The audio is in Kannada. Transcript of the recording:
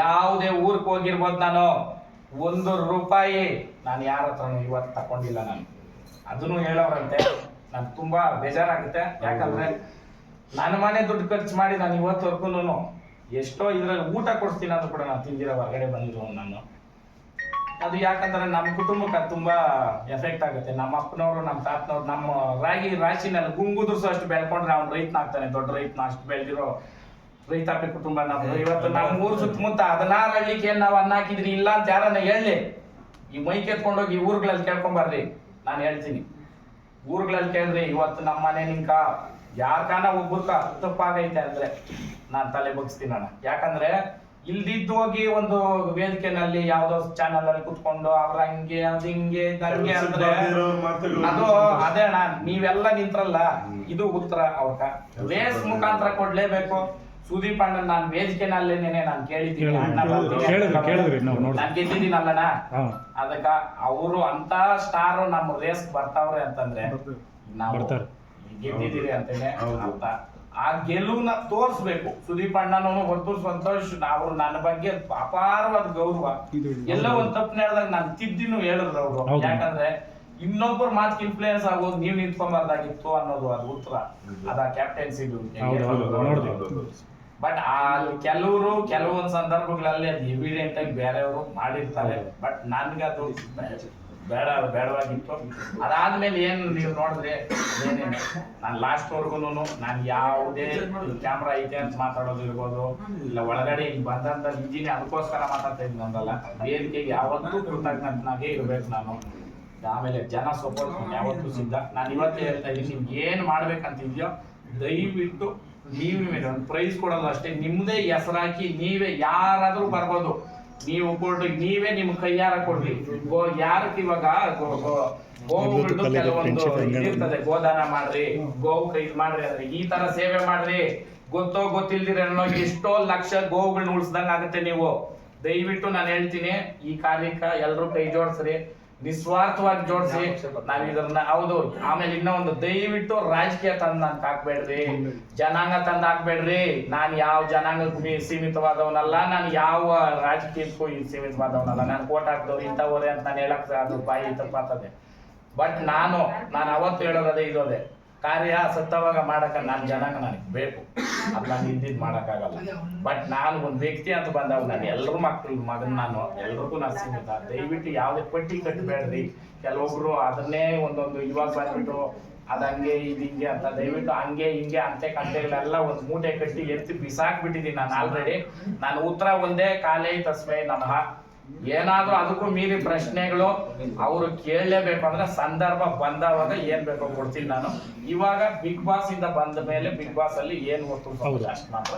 ಯಾವುದೇ ಊರಿಗೆ ಹೋಗಿರ್ಬೋದು ನಾನು, ಒಂದು ರೂಪಾಯಿ ನಾನು ಯಾರ ಹತ್ರ ಇವತ್ತು ತಕೊಂಡಿಲ್ಲ ನಾನು. ಅದನ್ನು ಹೇಳೋರಂತೆ ನಾನು ತುಂಬಾ ಬೇಜಾರಾಗುತ್ತೆ. ಯಾಕಂದ್ರೆ ನನ್ನ ಮನೆ ದುಡ್ಡು ಖರ್ಚು ಮಾಡಿ ನಾನು ಇವತ್ತವರೆಗೂ ಎಷ್ಟೋ ಇದ್ರಲ್ಲಿ ಊಟ ಕೊಡ್ತೀನಿ ಅಂತ ಕೂಡ ನಾನು ತಿಂದಿರೋ ಹೊರಗಡೆ ಬಂದಿರೋ ನಾನು. ಅದು ಯಾಕಂದ್ರೆ ನಮ್ಮ ಕುಟುಂಬಕ್ಕೆ ಅದು ತುಂಬಾ ಎಫೆಕ್ಟ್ ಆಗುತ್ತೆ. ನಮ್ಮ ಅಪ್ಪನವರು ನಮ್ಮ ತಾತನವ್ರು, ನಮ್ಮ ರಾಗಿ ರಾಶಿನಲ್ಲಿ ಗುಂಗುದುರ್ಸು ಅಷ್ಟು ಬೆಳ್ಕೊಂಡ್ರೆ ಅವ್ನು ರೈತನಾಗ್ತಾನೆ, ದೊಡ್ಡ ರೈತನ ಅಷ್ಟು ಬೆಳೆದಿರೋ ರೈತಾಪಿ ಕುಟುಂಬ ನಮ್ದು. ಇವತ್ತು ನಮ್ಮ ಊರ್ ಸುತ್ತಮುತ್ತ ಹದಿನಾರು ಹಳ್ಳಿಗೆ ಏನ್ ನಾವು ಅನ್ನ ಹಾಕಿದ್ರಿ ಇಲ್ಲ ಅಂತ ಯಾರನ್ನ ಹೇಳಿ ಈ ಮೈ ಕೆತ್ಕೊಂಡೋಗಿ ಊರುಗಳಲ್ಲಿ ಕೇಳ್ಕೊಂಬರ್ರಿ ನಾನು ಹೇಳ್ತೀನಿ. ಊರುಗಳಲ್ಲಿ ಕೇಳ್ರಿ ಇವತ್ತು ನಮ್ಮ ಮನೆ ನಿಂಕ ಯಾರ್ಕಾನ ಒಬ್ಬರ್ಕ ತಪ್ಪಾಗೈತೆ ಅಂದ್ರೆ ನಾನ್ ತಲೆ ಬಗ್ಸ್ತೀನಿ ಅಣ್ಣ. ಯಾಕಂದ್ರೆ ಇಲ್ದಿದ್ದು ಹೋಗಿ ಒಂದು ವೇದಿಕೆನಲ್ಲಿ ಯಾವ್ದೋ ಚಾನಲ್ ಅಲ್ಲಿ ಕುತ್ಕೊಂಡು ಅವ್ರ ಹಂಗೆ ಅದ್ ಹಂಗೆ ಅಂದ್ರೆ ಅದು ಅದೇ ಅಣ್ಣ ನೀವೆಲ್ಲ ನಿಂತ್ರಲ್ಲ ಇದು ಉತ್ತರ ಅವ್ರಕ. ರೇಸ್ ಮುಖಾಂತರ ಕೊಡ್ಲೇಬೇಕು. ಸುದೀಪ್ ಅಣ್ಣ ನಾನು ವೇದಿಕೆನಲ್ಲೇನೆ ನಾನು ಕೇಳಿದ್ದೀನಿ. ಅಣ್ಣ ಕೇಳಿದ್ರಿ, ಕೇಳಿದ್ರಿ, ನಾವು ನೋಡಿದ್ವಿ. ನಾನು ಗೆದ್ದಿದ್ದೀನಲ್ಲಣ್ಣ. ಹಾ. ಅದಕ್ಕ ಅವರು ಅಂತ ಸ್ಟಾರ್ ನಮ್ಮ ರೇಸ್ ಬರ್ತಾವ್ರೆ ಅಂತಂದ್ರೆ ನಾವು ಬರ್ತಾರೆ. ಗೆದ್ದಿದ್ದೀರಿ ಅಂತೇನೆ ಅಂತ. ಆ ಗೆಲುವನ್ನ ತೋರ್ಸ್ಬೇಕು. ಸುದೀಪ್ ಅಣ್ಣನೂ ಹೊತ್ತು ಸಂತೋಷ್ ಅವ್ರು ನನ್ನ ಬಗ್ಗೆ ಅಪಾರವಾದ ಗೌರವ. ಎಲ್ಲ ಒಂದ್ ತಪ್ಪು ನಡೆದಾಗ ನಾನು ತಿದ್ದಿನೂ ಹೇಳಿದ್ರು ಅವರು. ಯಾಕಂದ್ರೆ ಇನ್ನೊಬ್ಬರ ಮಾತ್ ಇನ್ಫ್ಲೂಯೆನ್ಸ್ ಆಗೋದು ನೀವ್ ನಿಂತ್ಕೊಂಬಾರ್ದಾಗಿತ್ತು ಅನ್ನೋದು ಅದು ಉತ್ತರ. ಅದ ಕ್ಯಾಪ್ಟನ್ಸಿ ಬಟ್ ಆ ಕೆಲವರು ಕೆಲವೊಂದು ಸಂದರ್ಭಗಳಲ್ಲಿ ಅದು ಎವಿಡೆಂಟ್ ಆಗಿ ಬೇರೆಯವರು ಮಾಡಿರ್ತಾರೆ. ಬಟ್ ನನ್ಗೆ ಅದು ಬೇಡ ಬೇಡವಾಗಿತ್ತು. ಅದಾದ್ಮೇಲೆ ಏನು ನೀವು ನೋಡಿದ್ರೆ ಏನೇನು? ನಾನು ಲಾಸ್ಟ್ ವರ್ಗುನು ನಾನು ಯಾವುದೇ ಕ್ಯಾಮ್ರಾ ಐತೆ ಅಂತ ಮಾತಾಡೋದು ಇರ್ಬೋದು. ಇಲ್ಲ ಒಳಗಡೆ ಇಲ್ಲಿ ಬಂದಂತ ಇಂಜಿನ್ ಅದಕ್ಕೋಸ್ಕರ ಮಾತಾಡ್ತಾ ಇದ್ದೀನಿ ಅಂದಲ್ಲ. ವೇದಿಕೆಗೆ ಯಾವತ್ತೂ ಕೃತಜ್ಞನಾಗೆ ಇರ್ಬೇಕು ನಾನು. ಆಮೇಲೆ ಜನ ಸಪೋರ್ಟ್ ಯಾವತ್ತೂ ಸಿದ್ಧ. ನಾನು ಇವತ್ತೇ ಹೇಳ್ತಾ ಇದ್ದೀನಿ ನಿಮ್ಗೆ ಏನ್ ಮಾಡ್ಬೇಕಂತಿದ್ಯೋ ದಯವಿಟ್ಟು ನೀವೇ ಒಂದು ಪ್ರೈಸ್ ಕೊಡೋದು ಅಷ್ಟೇ. ನಿಮ್ದೇ ಹೆಸರಾಕಿ ನೀವೇ ಯಾರಾದ್ರೂ ಬರ್ಬೋದು. ನೀವು ಕೊಡ್ರಿ ನೀವೇ ನಿಮ್ ಕೈಯಾರ ಕೊಡ್ರಿ. ಗೋ ಯಾರಕ್ಕೆ ಇವಾಗ ಗೋ- ಗೋ- ಗೋವುಗಳ್ದು ಕೆಲವೊಂದು ಇರ್ತದೆ. ಗೋದಾನ ಮಾಡ್ರಿ ಗೋವು ಕೈ ಮಾಡ್ರಿ ಅಂದ್ರೆ ಈ ತರ ಸೇವೆ ಮಾಡ್ರಿ. ಗೊತ್ತೋ ಗೊತ್ತಿಲ್ದಿರ ಎಷ್ಟೋ ಲಕ್ಷ ಗೋವುಗಳನ್ನ ಉಳಿಸ್ದಂಗ ಆಗುತ್ತೆ ನೀವು. ದಯವಿಟ್ಟು ನಾನು ಹೇಳ್ತೀನಿ ಈ ಕಾರ್ಯಕ್ಕ ಎಲ್ಲರೂ ಕೈ ಜೋಡಿಸ್ರಿ. ನಿಸ್ವಾರ್ಥವಾಗಿ ಜೋಡಿಸಿ. ನಾವ್ ಇದನ್ನ ಹೌದು. ಆಮೇಲೆ ಇನ್ನ ಒಂದು ದಯವಿಟ್ಟು ರಾಜಕೀಯ ತಂದ್ ಅಂತ ಹಾಕ್ಬೇಡ್ರಿ. ಜನಾಂಗ ತಂದ್ ಹಾಕ್ಬೇಡ್ರಿ. ನಾನ್ ಯಾವ ಜನಾಂಗಕ್ಕೂ ಸೀಮಿತವಾದವನಲ್ಲ. ನಾನು ಯಾವ ರಾಜಕೀಯಕ್ಕೂ ಈ ಸೀಮಿತವಾದವನಲ್ಲ. ನಾನು ಕೋಟ್ ಹಾಕ್ದವ್ರು ಇಂಥವ್ರೆ ಅಂತ ನಾನು ಹೇಳಕ್ ಅದು ಬಾಯಿ ತಪ್ಪಾತದೆ ಬಟ್ ನಾನು ನಾನು ಅವತ್ತು ಹೇಳೋದೇ ಇರೋದೆ ಕಾರ್ಯ ಸತ್ತವಾಗ ಮಾಡಕ ನಾನು ಜನಾಂಗ ನನಗೆ ಬೇಕು. ಅದು ನಾನು ಇದ್ದಿದ್ದು ಮಾಡೋಕ್ಕಾಗಲ್ಲ ಬಟ್ ನಾನು ಒಂದು ವ್ಯಕ್ತಿ ಅಂತ ಬಂದಾಗ ನಾನು ಎಲ್ಲರೂ ಮಕ್ಕಳು ಮಗನ್ ನಾನು ಎಲ್ರಿಗೂ ನಾನು ಸೀಮಿತ. ದಯವಿಟ್ಟು ಯಾವುದೇ ಪಟ್ಟಿ ಕಟ್ಟಬೇಡ್ರಿ ಕೆಲವೊಬ್ರು ಅದನ್ನೇ ಒಂದೊಂದು ಇವಾಗ ಬಂದ್ಬಿಟ್ಟು ಅದ್ ಹಂಗೆ ಇದು ಹಿಂಗೆ ಅಂತ ದಯವಿಟ್ಟು ಹಂಗೆ ಹಿಂಗೆ ಅಂತೆ ಕಂತೆಗಳೆಲ್ಲ ಒಂದು ಮೂಟೆ ಕಟ್ಟಿ ಎತ್ತಿ ಬಿಸಾಕ್ಬಿಟ್ಟಿದ್ದೀನಿ ನಾನು ಆಲ್ರೆಡಿ ನಾನು ಉತ್ತರ ಒಂದೇ ಕಾಲೇ ತಸ್ಮೈ ನಮಃ. ಏನಾದ್ರೂ ಅದಕ್ಕೂ ಮೀರಿ ಪ್ರಶ್ನೆಗಳು ಅವರು ಕೇಳಲೇಬೇಕು ಅಂದ್ರೆ ಸಂದರ್ಭ ಬಂದವಾಗ ಏನ್ ಬೇಕೋ ಕೊಡ್ತೀನಿ ನಾನು. ಇವಾಗ ಬಿಗ್ ಬಾಸ್ ಇಂದ ಬಂದ ಮೇಲೆ ಬಿಗ್ ಬಾಸ್ ಅಲ್ಲಿ ಏನ್ ಗೊತ್ತು ಹೌದು. ಅಷ್ಟು ಮಾತ್ರ